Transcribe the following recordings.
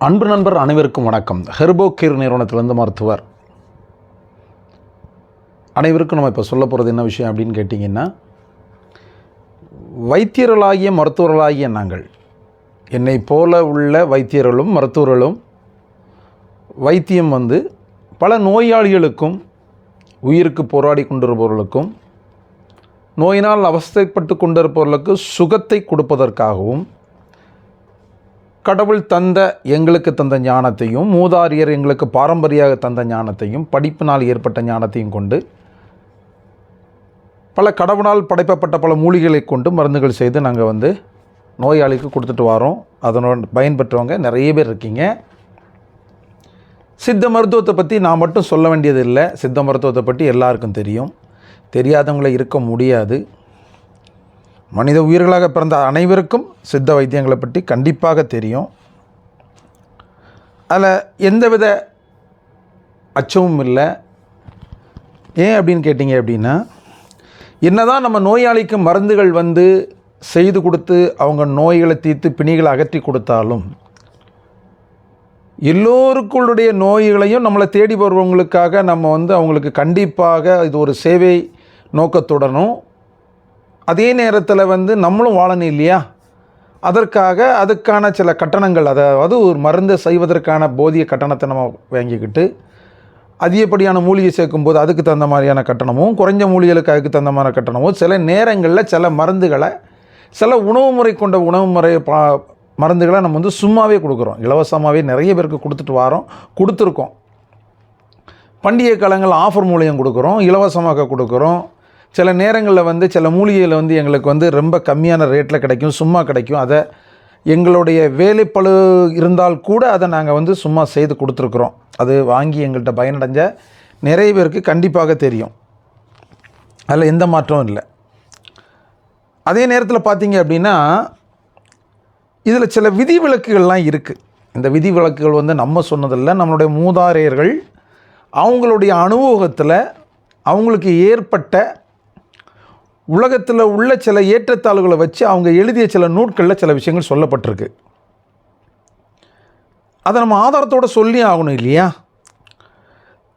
அன்பு நண்பர் அனைவருக்கும் வணக்கம். ஹெர்போ கேர் நிறுவனத்திலிருந்து மருத்துவர். அனைவருக்கும் நம்ம இப்போ சொல்ல போகிறது என்ன விஷயம் அப்படின்னு கேட்டிங்கன்னா வைத்தியர்களாகிய மருத்துவர்களாகிய நாங்கள் என்னை போல உள்ள வைத்தியர்களும் மருத்துவர்களும் வைத்தியம் வந்து பல நோயாளிகளுக்கும் உயிருக்கு போராடி கொண்டிருப்பவர்களுக்கும் நோயினால் அவஸ்தைப்பட்டு கொண்டிருப்பவர்களுக்கு சுகத்தை கொடுப்பதற்காகவும் கடவுள் தந்த எங்களுக்கு தந்த ஞானத்தையும் மூதாரியர் எங்களுக்கு பாரம்பரியாக தந்த ஞானத்தையும் படிப்பினால் ஏற்பட்ட ஞானத்தையும் கொண்டு பல கடவுளால் படைக்கப்பட்ட பல மூலிகளை கொண்டு மருந்துகள் செய்து நாங்கள் வந்து நோயாளிக்கு கொடுத்துட்டு வரோம். அதனோட பயன்பெற்றவங்க நிறைய பேர் இருக்கீங்க. சித்த மருத்துவத்தை பற்றி நான் மட்டும் சொல்ல வேண்டியது இல்லை சித்த மருத்துவத்தை பற்றி எல்லாருக்கும் தெரியும். தெரியாதவங்கள இருக்க முடியாது. மனித உயிர்களாக பிறந்த அனைவருக்கும் சித்த வைத்தியங்களை பற்றி கண்டிப்பாக தெரியும். அதில் எந்தவித அச்சமும் இல்லை. ஏன் அப்படின்னு கேட்டிங்க அப்படின்னா என்னதான் நம்ம நோயாளிக்கு மருந்துகள் வந்து செய்து கொடுத்து அவங்க நோய்களை தீர்த்து பிணிகளை அகற்றி கொடுத்தாலும் எல்லோருக்குள்ளுடைய நோய்களையும் நம்மளை தேடி வருவவங்களுக்காக நம்ம வந்து அவங்களுக்கு கண்டிப்பாக இது ஒரு சேவை நோக்கத்துடனும் அதே நேரத்தில் வந்து நம்மளும் வாழணும் இல்லையா? அதற்காக அதுக்கான சில கட்டணங்கள் அதாவது ஒரு மருந்தை செய்வதற்கான போதிய கட்டணத்தை நம்ம வாங்கிக்கிட்டு அதிகப்படியான மூலிகை சேர்க்கும்போது அதுக்கு தகுந்த மாதிரியான கட்டணமும் குறைஞ்ச மூலிகைகளுக்கு அதுக்கு தகுந்த மாதிரி கட்டணமும் சில நேரங்களில் சில மருந்துகளை சில உணவு முறை கொண்ட உணவு முறை பா மருந்துகளை நம்ம வந்து சும்மாவே கொடுக்குறோம். இலவசமாகவே நிறைய பேருக்கு கொடுத்துட்டு வரோம் கொடுத்துருக்கோம். பண்டிகை காலங்கள் ஆஃபர் மூலியம் கொடுக்குறோம் இலவசமாக கொடுக்குறோம். சில நேரங்களில் வந்து சில மூலிகையில் வந்து எங்களுக்கு வந்து ரொம்ப கம்மியான ரேட்டில் கிடைக்கும் சும்மா கிடைக்கும். அதை எங்களுடைய வேலைப்பளு இருந்தால் கூட அதை நாங்கள் வந்து சும்மா செய்து கொடுத்துருக்குறோம். அது வாங்கி எங்கள்கிட்ட பயனடைஞ்ச நிறைய பேருக்கு கண்டிப்பாக தெரியும். அதில் எந்த மாற்றமும் இல்லை. அதே நேரத்தில் பார்த்தீங்க அப்படின்னா இதில் சில விதிவிலக்குகள்லாம் இருக்குது இந்த விதிவிலக்குகள் வந்து நம்ம சொன்னதில்லை நம்மளுடைய மூதாரையர்கள் அவங்களுடைய அனுபவத்தில் அவங்களுக்கு ஏற்பட்ட உலகத்தில் உள்ள சில ஏற்றத்தாழ்வுகளை வச்சு அவங்க எழுதிய சில நூட்களில் சில விஷயங்கள் சொல்லப்பட்டிருக்கு. அதை நம்ம ஆதாரத்தோடு சொல்லி ஆகணும் இல்லையா?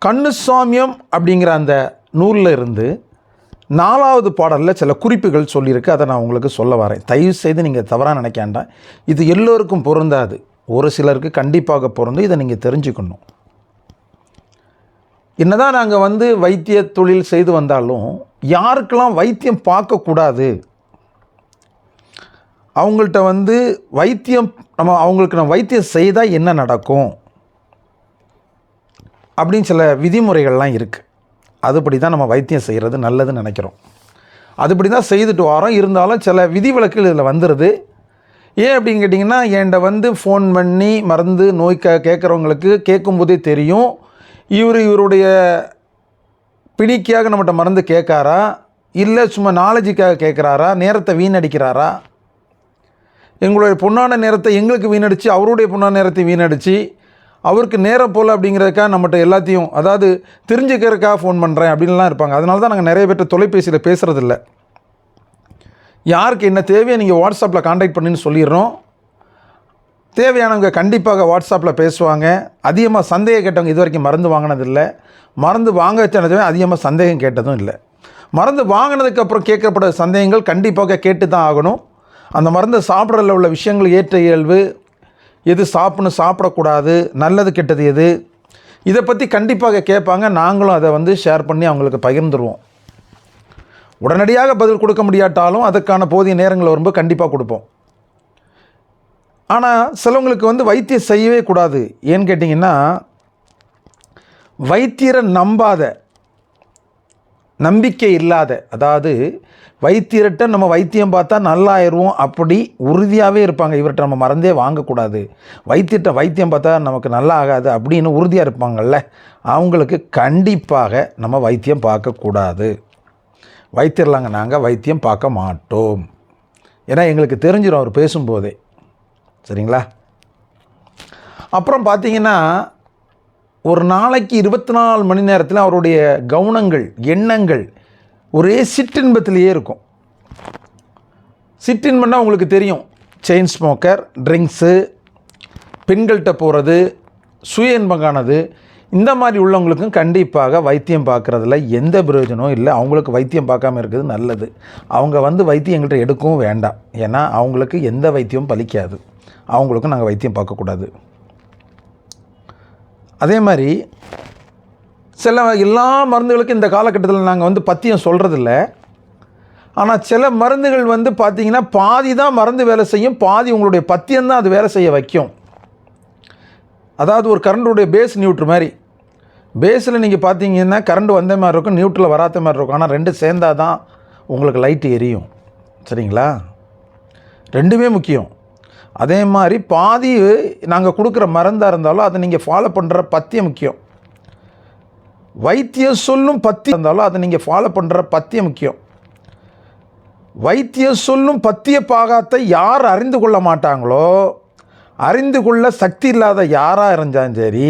கண்ணுசாமியம் அப்படிங்கிற அந்த நூலில் இருந்து நாலாவது பாடலில் சில குறிப்புகள் சொல்லியிருக்கு. அதை நான் உங்களுக்கு சொல்ல வரேன். தயவு செய்து நீங்கள் தவறாக நினைக்காண்டாம் இது எல்லோருக்கும் பொருந்தாது. ஒரு சிலருக்கு கண்டிப்பாக பொருந்தும். இதை நீங்கள் தெரிஞ்சுக்கணும். என்னதான் நாங்கள் வந்து வைத்திய தொழில் செய்து வந்தாலும் யாருக்கெல்லாம் வைத்தியம் பார்க்கக்கூடாது? அவங்கள்ட்ட வந்து வைத்தியம் நம்ம அவங்களுக்கு நம்ம வைத்தியம் செய்தால் என்ன நடக்கும்? அப்படின்னு சில விதிமுறைகள்லாம் இருக்குது அதுபடி தான் நம்ம வைத்தியம் செய்கிறது நல்லதுன்னு நினைக்கிறோம். அதுபடி தான் செய்துட்டு வரோம். இருந்தாலும் சில விதிவிலக்குகள் இதில் வந்துடுது ஏன் அப்படின்னு கேட்டிங்கன்னா என்கிட்ட வந்து ஃபோன் பண்ணி மருந்து நோய் கே கேட்குறவங்களுக்கு கேட்கும்போதே தெரியும். இவர் இவருடைய பிடிக்காக நம்மகிட்ட மருந்து கேட்காரா? இல்லை சும்மா நாலேஜுக்காக கேட்குறாரா? நேரத்தை வீணடிக்கிறாரா? எங்களுடைய பொண்ணான நேரத்தை எங்களுக்கு வீணடித்து அவருடைய பொண்ணான நேரத்தை வீணடித்து அவருக்கு நேரம் போல் அப்படிங்கிறதுக்காக நம்மகிட்ட எல்லாத்தையும் அதாவது தெரிஞ்சுக்கிறதுக்காக ஃபோன் பண்ணுறேன் அப்படின்லாம் இருப்பாங்க. அதனால தான் நாங்கள் நிறைய பேர்ட்ட தொலைபேசியில் பேசுகிறதில்ல யாருக்கு என்ன தேவையோ நீங்கள் வாட்ஸ்அப்பில் காண்டாக்ட் பண்ணின்னு சொல்லிடுறோம். தேவையானவங்க கண்டிப்பாக வாட்ஸ்அப்பில் பேசுவாங்க. அதிகமாக சந்தேகம் கேட்டவங்க இது வரைக்கும் மருந்து வாங்கினதில்லை. மருந்து வாங்க வச்சதுமே அதிகமாக சந்தேகம் கேட்டதும் இல்லை. மருந்து வாங்கினதுக்கப்புறம் கேட்கப்பட சந்தேகங்கள் கண்டிப்பாக கேட்டு தான் ஆகணும். அந்த மருந்தை சாப்பிட்றதுல உள்ள விஷயங்கள் ஏற்ற இயல்பு எது சாப்பிட்ணும் சாப்பிடக்கூடாது நல்லது கெட்டது எது? இதை பற்றி கண்டிப்பாக கேட்பாங்க. நாங்களும் அதை வந்து ஷேர் பண்ணி அவங்களுக்கு பகிர்ந்துருவோம். உடனடியாக பதில் கொடுக்க முடியாட்டாலும் அதுக்கான போதிய நேரங்கள் வரும்போது கண்டிப்பாக கொடுப்போம். ஆனால் சிலவங்களுக்கு வந்து வைத்தியம் செய்யவே கூடாது. ஏன்னு கேட்டிங்கன்னா வைத்தியரை நம்பாத நம்பிக்கை இல்லாத அதாவது வைத்தியர்கிட்ட நம்ம வைத்தியம் பார்த்தா நல்லாயிருவோம் அப்படி உறுதியாகவே இருப்பாங்க. இவர்கிட்ட நம்ம மறந்தே வாங்கக்கூடாது. வைத்தியர்கிட்ட வைத்தியம் பார்த்தா நமக்கு நல்லா ஆகாது அப்படின்னு உறுதியாக இருப்பாங்கள்ல அவங்களுக்கு கண்டிப்பாக நம்ம வைத்தியம் பார்க்கக்கூடாது. வைத்தியர்லாங்க நாங்கள் வைத்தியம் பார்க்க மாட்டோம். ஏன்னா எங்களுக்கு தெரிஞ்சிடும் அவர் பேசும்போதே. சரிங்களா? அப்புறம் பார்த்தீங்கன்னா ஒரு நாளைக்கு இருபத்தி நாலு மணி நேரத்தில் அவருடைய கவனங்கள் எண்ணங்கள் ஒரே சிற்றின்பத்திலேயே இருக்கும். சிற்றின்பம்னா உங்களுக்கு தெரியும். செயின் ஸ்மோக்கர் ட்ரிங்க்ஸு பெண்கள்கிட்ட போகிறது சுய இன்பங்கானது இந்த மாதிரி உள்ளவங்களுக்கும் கண்டிப்பாக வைத்தியம் பார்க்குறதுல எந்த பிரயோஜனமும் இல்லை. அவங்களுக்கு வைத்தியம் பார்க்காம இருக்கிறது நல்லது. அவங்க வந்து வைத்தியம் எங்கள்கிட்ட எடுக்கவும் வேண்டாம். ஏன்னா அவங்களுக்கு எந்த வைத்தியமும் பலிக்காது. அவங்களுக்கும் நாங்கள் வைத்தியம் பார்க்கக்கூடாது. அதே மாதிரி சில எல்லா மருந்துகளுக்கும் இந்த காலகட்டத்தில் நாங்கள் வந்து பத்தியம் சொல்கிறதில்ல ஆனால் சில மருந்துகள் வந்து பார்த்தீங்கன்னா பாதி தான் மருந்து வேலை செய்யும் பாதி உங்களுடைய பத்தியம் தான் அது வேலை செய்ய வைக்கும். அதாவது ஒரு கரண்டுடைய பேஸ் நியூட்ரு மாதிரி. பேஸில் நீங்கள் பார்த்தீங்கன்னா கரண்ட் வந்த மாதிரி இருக்கும் நியூட்ரில் வராத மாதிரி இருக்கும். ஆனால் ரெண்டு சேர்ந்தா தான் உங்களுக்கு லைட்டு எரியும். சரிங்களா? ரெண்டுமே முக்கியம். அதே மாதிரி பாதி நாங்கள் கொடுக்குற மருந்தாக இருந்தாலும் அதை நீங்கள் ஃபாலோ பண்ணுற பத்தியம் முக்கியம். வைத்தியம் சொல்லும் பத்தியம் இருந்தாலும் அதை நீங்கள் ஃபாலோ பண்ணுற பத்தியம் முக்கியம். வைத்தியம் சொல்லும் பத்திய பாகத்தை யார் அறிந்து கொள்ள மாட்டாங்களோ அறிந்து கொள்ள சக்தி இல்லாத யாராக இருந்தாலும் சரி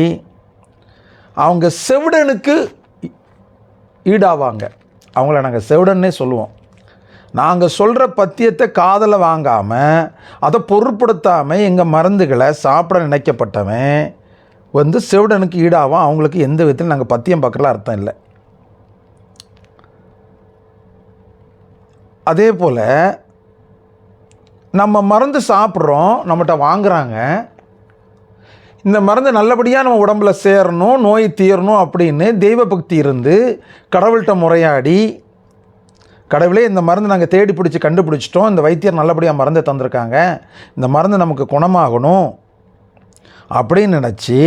அவங்க செவிடனுக்கு ஈடாவாங்க. அவங்கள நாங்கள் செவிடன்னே சொல்லுவோம். நாங்கள் சொல்கிற பத்தியத்தை காதில் வாங்காமல் அதை பொருட்படுத்தாமல் எங்கள் மருந்துகளை சாப்பிட நினைக்கப்பட்டவன் வந்து செவிடனுக்கு ஈடாகும் அவங்களுக்கு எந்த விதத்தில் நாங்கள் பத்தியம் பார்க்கல அர்த்தம் இல்லை. அதே போல் நம்ம மருந்து சாப்பிட்றோம் நம்மகிட்ட வாங்குகிறாங்க இந்த மருந்து நல்லபடியாக நம்ம உடம்பில் சேரணும் நோய் தீரணும் அப்படின்னு தெய்வ பக்தி இருந்து கடவுள்கிட்ட முறையாடி கடவுளே இந்த மருந்து நாங்கள் தேடி பிடிச்சி கண்டுபிடிச்சிட்டோம். இந்த வைத்தியர் நல்லபடியாக மருந்தை தந்திருக்காங்க. இந்த மருந்து நமக்கு குணமாகணும் அப்படின்னு நினச்சி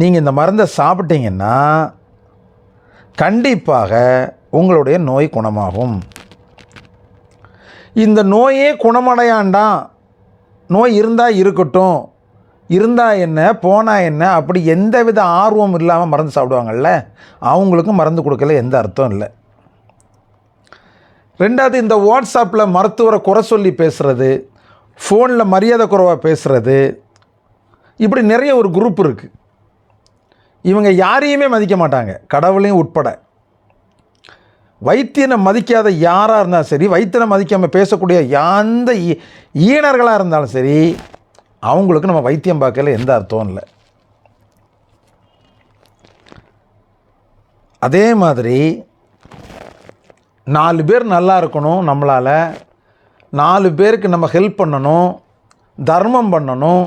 நீங்கள் இந்த மருந்தை சாப்பிட்டீங்கன்னா கண்டிப்பாக உங்களுடைய நோய் குணமாகும். இந்த நோயே குணமடையாண்டாம் நோய் இருந்தால் இருக்கட்டும். இருந்தால் என்ன போனால் என்ன அப்படி எந்த வித ஆர்வம் இல்லாமல் மருந்து சாப்பிடுவாங்கல்ல அவங்களுக்கும் மருந்து கொடுக்கல எந்த அர்த்தம் இல்லை. ரெண்டாவது இந்த வாட்ஸ்அப்பில் மருத்துவரை குறை சொல்லி பேசுகிறது ஃபோனில் மரியாதை குறைவாக பேசுகிறது இப்படி நிறைய ஒரு குரூப் இருக்குது இவங்க யாரையுமே மதிக்க மாட்டாங்க கடவுளையும் உட்பட. வைத்தியனை மதிக்காத யாராக இருந்தாலும் சரி வைத்தியனை மதிக்காமல் பேசக்கூடிய எந்த ஈனர்களாக இருந்தாலும் சரி அவங்களுக்கு நம்ம வைத்தியம் பார்க்கல எந்த அர்த்தம் இல்லை. அதே மாதிரி நாலு பேர் நல்லா இருக்கணும் நம்மளால். நாலு பேருக்கு நம்ம ஹெல்ப் பண்ணணும் தர்மம் பண்ணணும்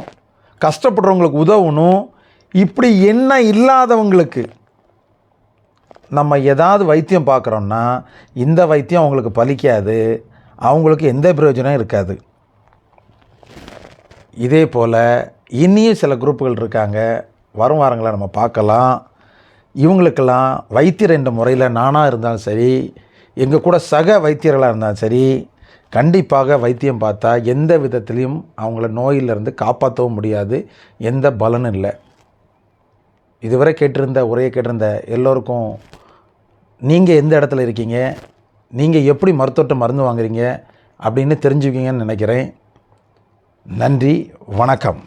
கஷ்டப்படுறவங்களுக்கு உதவணும். இப்படி என்ன இல்லாதவங்களுக்கு நம்ம ஏதாவது வைத்தியம் பார்க்குறோன்னா இந்த வைத்தியம் அவங்களுக்கு பலிக்காது அவங்களுக்கு எந்த பிரயோஜனம் இருக்காது. இதே போல் இனியும் சில குரூப்புகள் இருக்காங்க. வரும் வாரங்களை நம்ம பார்க்கலாம். இவங்களுக்கெல்லாம் வைத்தியர் என்ற முறையில் நானாக இருந்தாலும் சரி எங்கள் கூட சக வைத்தியர்களாக இருந்தாலும் சரி கண்டிப்பாக வைத்தியம் பார்த்தா எந்த விதத்துலேயும் அவங்கள நோயிலிருந்து காப்பாற்றவும் முடியாது. எந்த பலனும் இல்லை. இதுவரை கேட்டிருந்த உரையை கேட்டிருந்த எல்லோருக்கும் நீங்கள் எந்த இடத்துல இருக்கீங்க? நீங்கள் எப்படி மருத்துவர்கிட்ட மருந்து வாங்குறீங்க? அப்படின்னு தெரிஞ்சுக்கீங்கன்னு நினைக்கிறேன். நன்றி வணக்கம்.